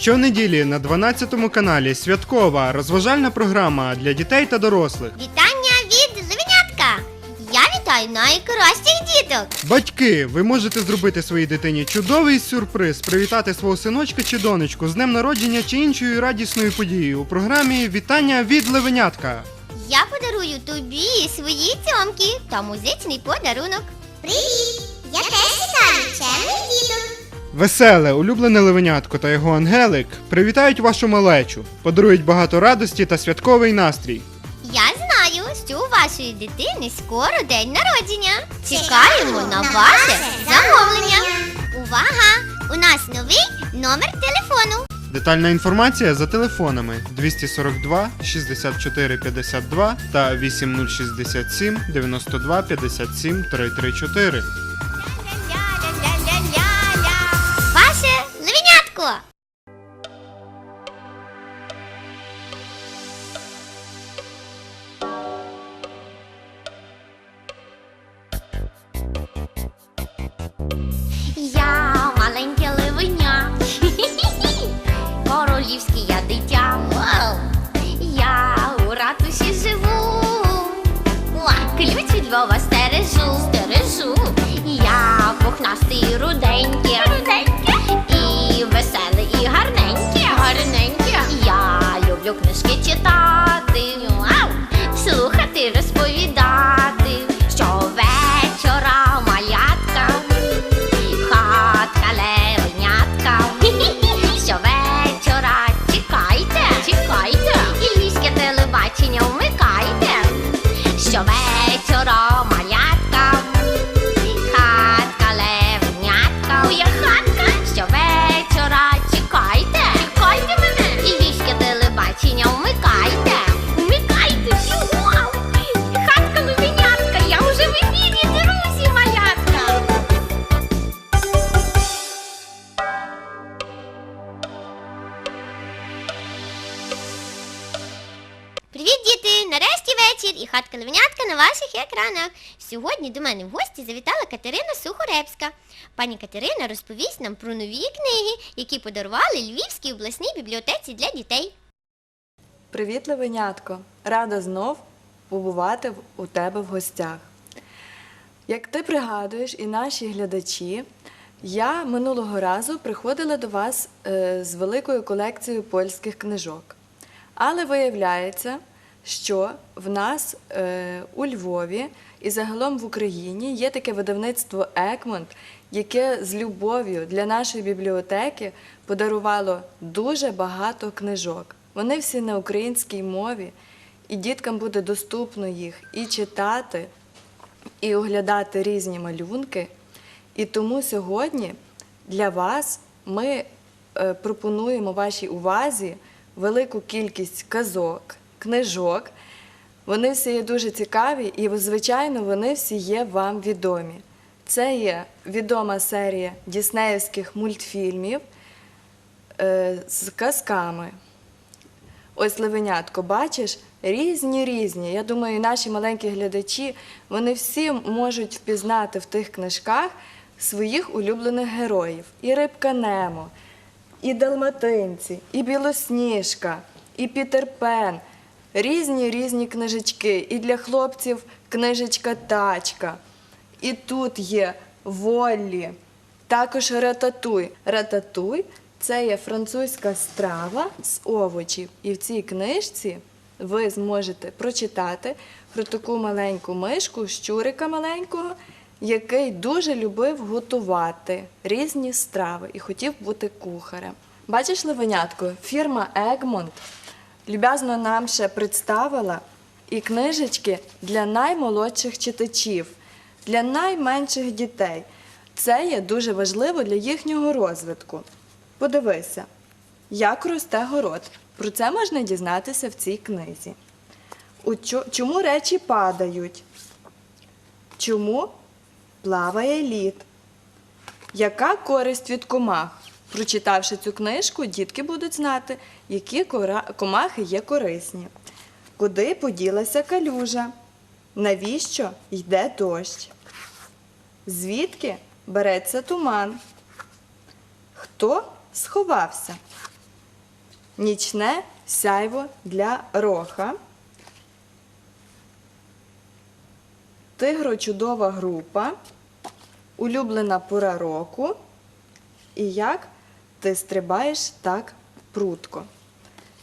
Щонеділі на 12 каналі святкова розважальна програма для дітей та дорослих. Вітання від Левенятка! Я вітаю найкращих діток! Батьки, ви можете зробити своїй дитині чудовий сюрприз, привітати свого синочка чи донечку з днем народження чи іншою радісною подією у програмі Вітання від Левенятка. Я подарую тобі свої цьомки та музичний подарунок. Привіт! Я теж вітаю чемних діток! Веселе, улюблене левенятко та його ангелик привітають вашу малечу, подарують багато радості та святковий настрій. Я знаю, що у вашої дитини скоро день народження. Чекаємо на ваше замовлення. Увага! У нас новий номер телефону. Детальна інформація за телефонами 242 64 52 та 8067 92 57 334. Левенятко! Я маленьке ливеня, королівське я дитя. Я у ратуші живу, ключ від Львова стережу. Екранах. Сьогодні до мене в гості завітала Катерина Сухорепська. Пані Катерина розповість нам про нові книги, які подарували Львівській обласній бібліотеці для дітей. Привіт, Левенятко! Рада знов побувати у тебе в гостях. Як ти пригадуєш, і наші глядачі, я минулого разу приходила до вас е, з великою колекцією польських книжок. Але виявляється, що в нас е, у Львові і загалом в Україні є таке видавництво Екмонт, яке з любов'ю для нашої бібліотеки подарувало дуже багато книжок. Вони всі на українській мові, і діткам буде доступно їх і читати, і оглядати різні малюнки. І тому сьогодні для вас ми е, пропонуємо вашій увазі велику кількість казок, книжок. Вони всі є дуже цікаві і, звичайно, вони всі є вам відомі. Це є відома серія діснеївських мультфільмів е, з казками. Ось Левенятко, бачиш, різні різні. Я думаю, наші маленькі глядачі вони всі можуть впізнати в тих книжках своїх улюблених героїв. І Рибка Немо, і Далматинці, і Білосніжка, і Пітер Пен. Різні різні книжечки. І для хлопців книжечка Тачка. І тут є Воллі, також рататуй. Рататуй це є французька страва з овочів. І в цій книжці ви зможете прочитати про таку маленьку мишку, щурика маленького, який дуже любив готувати різні страви і хотів бути кухарем. Бачиш, Левенятко, фірма Egmont люб'язно нам ще представила і книжечки для наймолодших читачів, для найменших дітей. Це є дуже важливо для їхнього розвитку. Подивися, як росте город. Про це можна дізнатися в цій книзі. Чому речі падають? Чому плаває лід? Яка користь від комах? Прочитавши цю книжку, дітки будуть знати, які комахи є корисні. Куди поділася калюжа? Навіщо йде дощ? Звідки береться туман? Хто сховався? Нічне сяйво для роха. Тигро чудова група. Улюблена пора року. І як ти стрибаєш так прутко.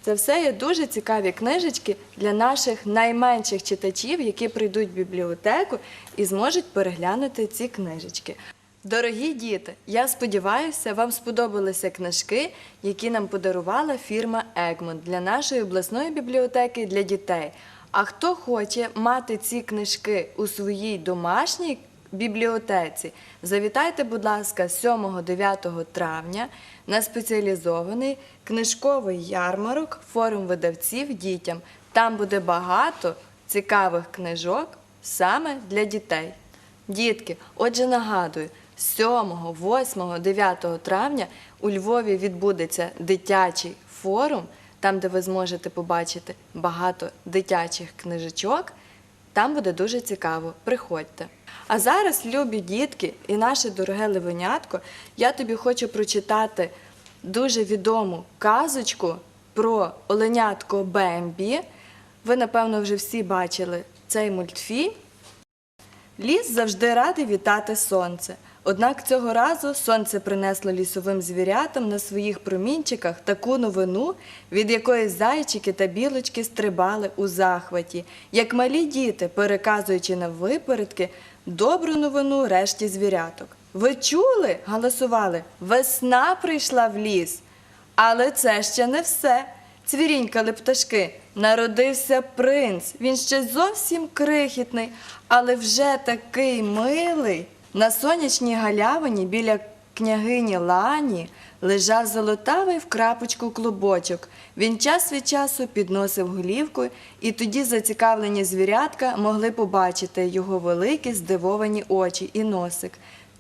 Це все є дуже цікаві книжечки для наших найменших читачів, які прийдуть в бібліотеку і зможуть переглянути ці книжечки. Дорогі діти, я сподіваюся, вам сподобалися книжки, які нам подарувала фірма Egmont для нашої обласної бібліотеки для дітей. А хто хоче мати ці книжки у своїй домашній бібліотеці, завітайте, будь ласка, 7-9 травня на спеціалізований книжковий ярмарок форум видавців дітям. Там буде багато цікавих книжок саме для дітей. Дітки, отже, нагадую, 7, 8, 9 травня у Львові відбудеться дитячий форум, там, де ви зможете побачити багато дитячих книжечок. Там буде дуже цікаво. Приходьте. А зараз, любі дітки і наше дороге левенятко, я тобі хочу прочитати дуже відому казочку про оленятко Бембі. Ви, напевно, вже всі бачили цей мультфільм. Ліс завжди радий вітати сонце. Однак цього разу сонце принесло лісовим звірятам на своїх промінчиках таку новину, від якої зайчики та білочки стрибали у захваті, як малі діти, переказуючи на випередки добру новину решті звіряток. Ви чули? галасували. Весна прийшла в ліс. Але це ще не все. Цвірінькали пташки. Народився принц. Він ще зовсім крихітний, але вже такий милий. На сонячній галявині біля княгині Лані лежав золотавий в крапочку клубочок. Він час від часу підносив голівку, і тоді зацікавлені звірятка могли побачити його великі здивовані очі і носик,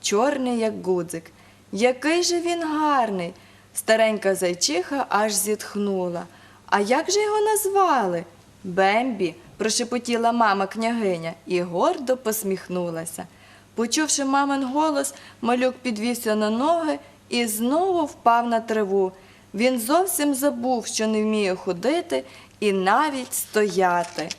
чорний, як гудзик. Який же він гарний! Старенька зайчиха аж зітхнула. А як же його назвали? Бембі, прошепотіла мама княгиня і гордо посміхнулася. Почувши мамин голос, малюк підвівся на ноги і знову впав на траву. Він зовсім забув, що не вміє ходити і навіть стояти.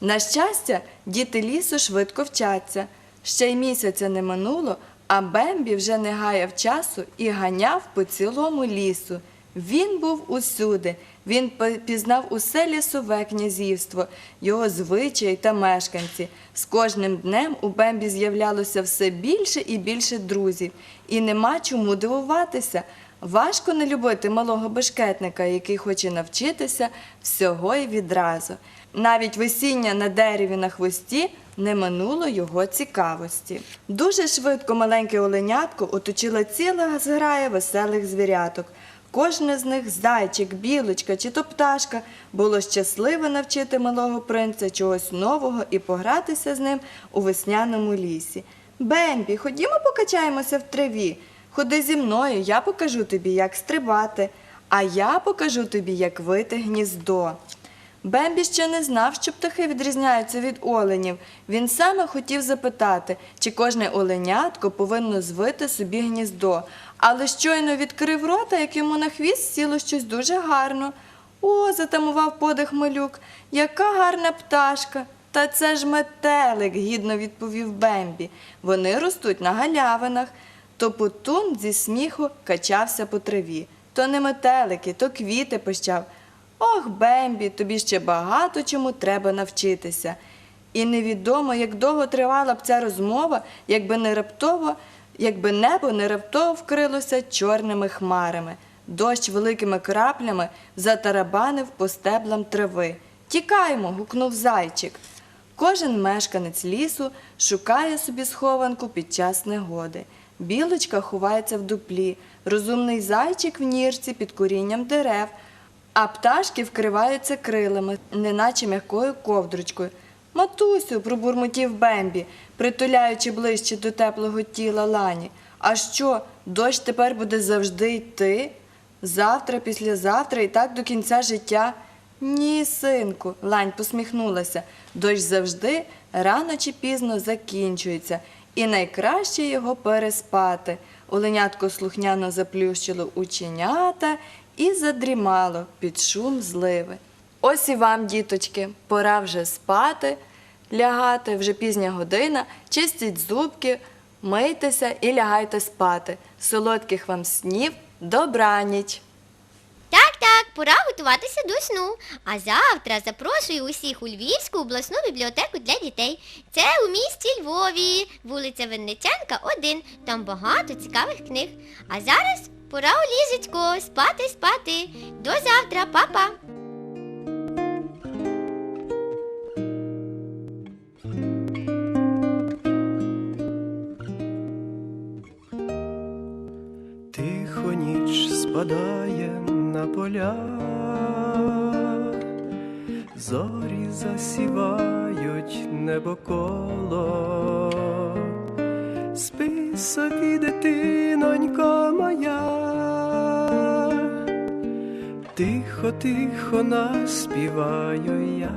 На щастя, діти лісу швидко вчаться. Ще й місяця не минуло, а Бембі вже не гаяв часу і ганяв по цілому лісу. Він був усюди. Він пізнав усе лісове князівство, його звичаї та мешканці. З кожним днем у Бембі з'являлося все більше і більше друзів. І нема чому дивуватися. Важко не любити малого бешкетника, який хоче навчитися всього й відразу. Навіть висіння на дереві на хвості не минуло його цікавості. Дуже швидко маленьке оленятко оточила ціла зграя веселих звіряток. Кожне з них зайчик, білочка чи то пташка було щасливе навчити малого принця чогось нового і погратися з ним у весняному лісі. Бембі, ходімо покачаємося в траві. Ходи зі мною, я покажу тобі, як стрибати, а я покажу тобі, як вити гніздо. Бембі ще не знав, що птахи відрізняються від оленів. Він саме хотів запитати, чи кожне оленятко повинно звити собі гніздо. Але щойно відкрив рота, як йому на хвіст сіло щось дуже гарно. О, затамував подих малюк. Яка гарна пташка. Та це ж метелик, гідно відповів Бембі. Вони ростуть на галявинах. Топотун зі сміху качався по траві. То не метелики, то квіти пищав. Ох, Бембі, тобі ще багато чому треба навчитися. І невідомо, як довго тривала б ця розмова, якби не раптово, якби небо не раптово вкрилося чорними хмарами. Дощ великими краплями затарабанив по стеблам трави. Тікаймо, гукнув зайчик. Кожен мешканець лісу шукає собі схованку під час негоди. Білочка ховається в дуплі, розумний зайчик в нірці під корінням дерев, а пташки вкриваються крилами, неначе м'якою ковдрочкою. Матусю, пробурмотів Бембі, притуляючи ближче до теплого тіла лані. А що, дощ тепер буде завжди йти? Завтра, післязавтра і так до кінця життя? Ні, синку, лань посміхнулася. Дощ завжди рано чи пізно закінчується, і найкраще його переспати. Оленятко слухняно заплющило оченята і задрімало під шум зливи. Ось і вам, діточки, пора вже спати, лягати, вже пізня година, чистіть зубки, мийтеся і лягайте спати. Солодких вам снів, добраніч! Так, так, пора готуватися до сну. А завтра запрошую усіх у Львівську обласну бібліотеку для дітей. Це у місті Львові, вулиця Винниченка, 1. Там багато цікавих книг. А зараз пора у ліжечко, спати, спати. До завтра, папа. Тихо ніч спадає на поля, зорі засівають небо коло, спи собі, дитинонько моя, тихо, тихо наспіваю я.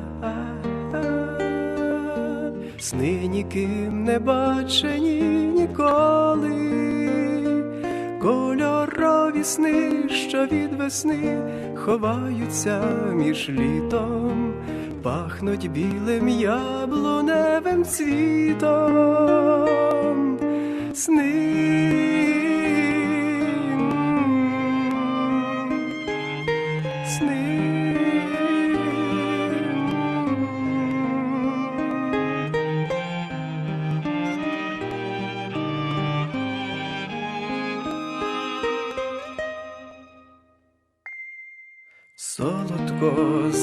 Сни ніким не бачені ніколи, кольорові сни, що від весни ховаються між літом, пахнуть білим яблуневим цвітом. Сни.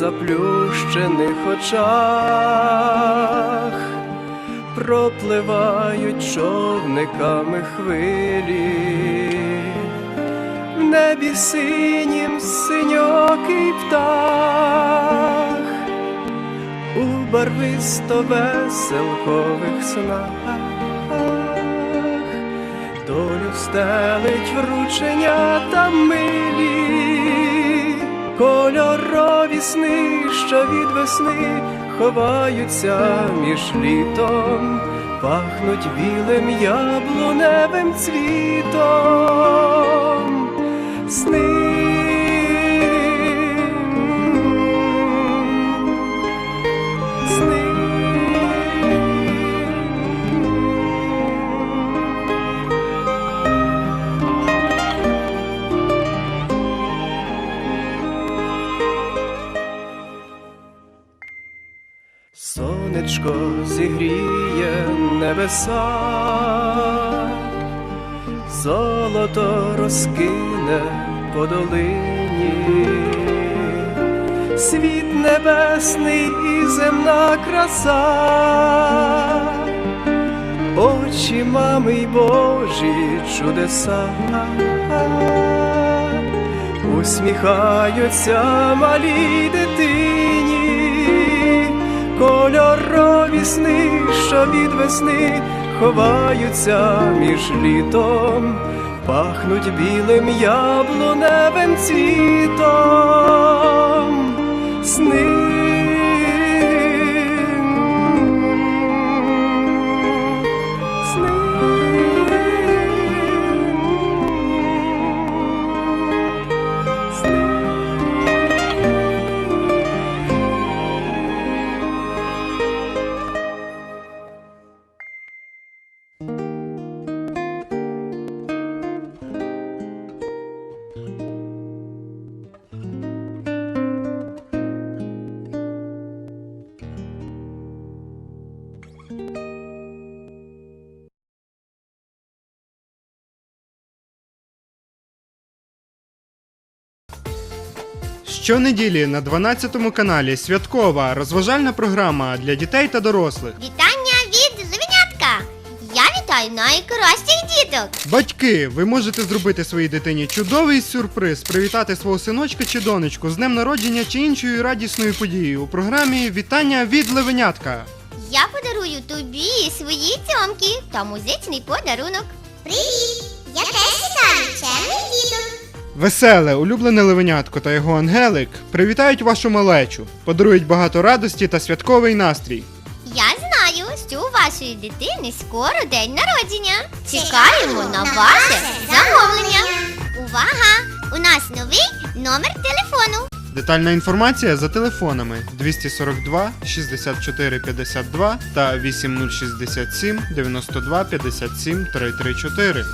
Заплющених очах пропливають човниками хвилі, в небі синім синьокий птах, у барвисто веселкових снах, долю стелить вручення милі, кольорові сни, що від весни ховаються між літом, пахнуть білим яблуневим цвітом. Сни. Сонечко зігріє небеса, золото розкине по долині, світ небесний і земна краса, очі мами й Божі чудеса, усміхаються малій дитині кольорові сни, що від весни ховаються між літом, пахнуть білим яблуневим цвітом. Сни. Щонеділі на 12 каналі святкова розважальна програма для дітей та дорослих. Вітання від Левенятка. Я вітаю найкращих діток. Батьки, ви можете зробити своїй дитині чудовий сюрприз, привітати свого синочка чи донечку з днем народження чи іншою радісною подією у програмі Вітання від Левенятка. Я подарую тобі свої цьомки та музичний подарунок. Привіт! Я теж вітаю чемних діток. Веселе, улюблене левенятко та його ангелик привітають вашу малечу, подарують багато радості та святковий настрій. Я знаю, що у вашої дитини скоро день народження. Чекаємо на ваше замовлення. Увага! У нас новий номер телефону. Детальна інформація за телефонами 242 64 52 та 8067 92 57 334.